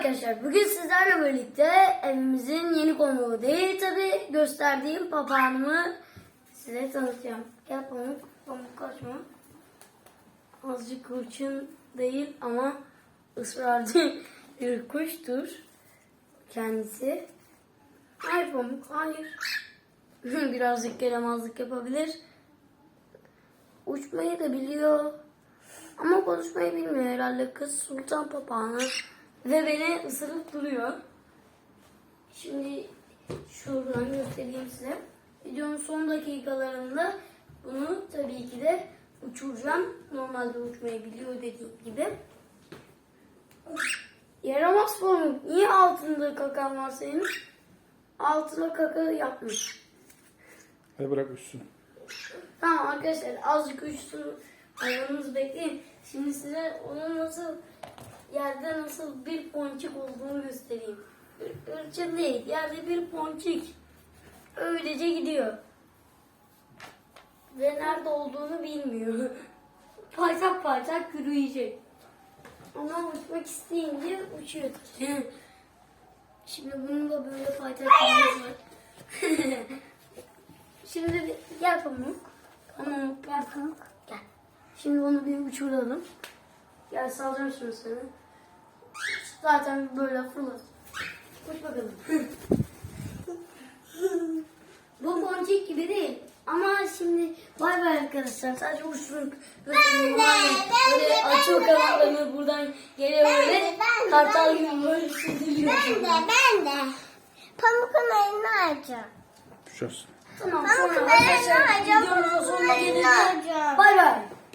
arkadaşlar. Bugün sizlerle birlikte evimizin yeni konuğu değil tabi gösterdiğim papağanımı size tanıtacağım. Gel pamuk, pamuk kaçma. Azıcık kurşun değil ama ısrarcı bir kuştur kendisi. Hayır pamuk, hayır. Birazcık yaramazlık yapabilir. Uçmayı da biliyor. Ama konuşmayı bilmiyor herhalde kız sultan papağanı. Ve beni ısırıp duruyor. Şimdi şuradan göstereyim size. Videonun son dakikalarında bunu tabii ki de uçuracağım. Normalde uçmayı biliyor dediğim gibi. Yaramaz pamuk. Niye altında kakan var senin? Altına kaka yapmış. Hadi bırak üstüne. Tamam arkadaşlar azıcık uçsun hayvanımızı bekleyin. Şimdi size onun nasıl yerde nasıl bir ponçik olduğunu göstereyim. Ir- Irçın değil yerde bir ponçik. Öylece gidiyor. Ve nerede olduğunu bilmiyor. Paytak paytak yürüyecek. Ama uçmak isteyince uçuyor. Şimdi bunun da böyle yürüyüşü var. Şimdi bir- gel pamuk. Pamuk gel pamuk. Gel. Şimdi onu bir uçuralım. Gel salacağım şimdi seni. Zaten böyle fırlat. Uç bakalım. Bu boncuk gibi değil. Ama şimdi bay bay arkadaşlar. Sadece uçuruk. Böyle açıyor kanatlarını buradan geliyor böyle. Kartal gibi böyle süzülüyor. Ben de ben de. Pamuk'un ayını alacağım. Düşersin. Tamam Pamuk sonra ayını arkadaşlar alacağım. videonun Pamuk'un sonuna ayını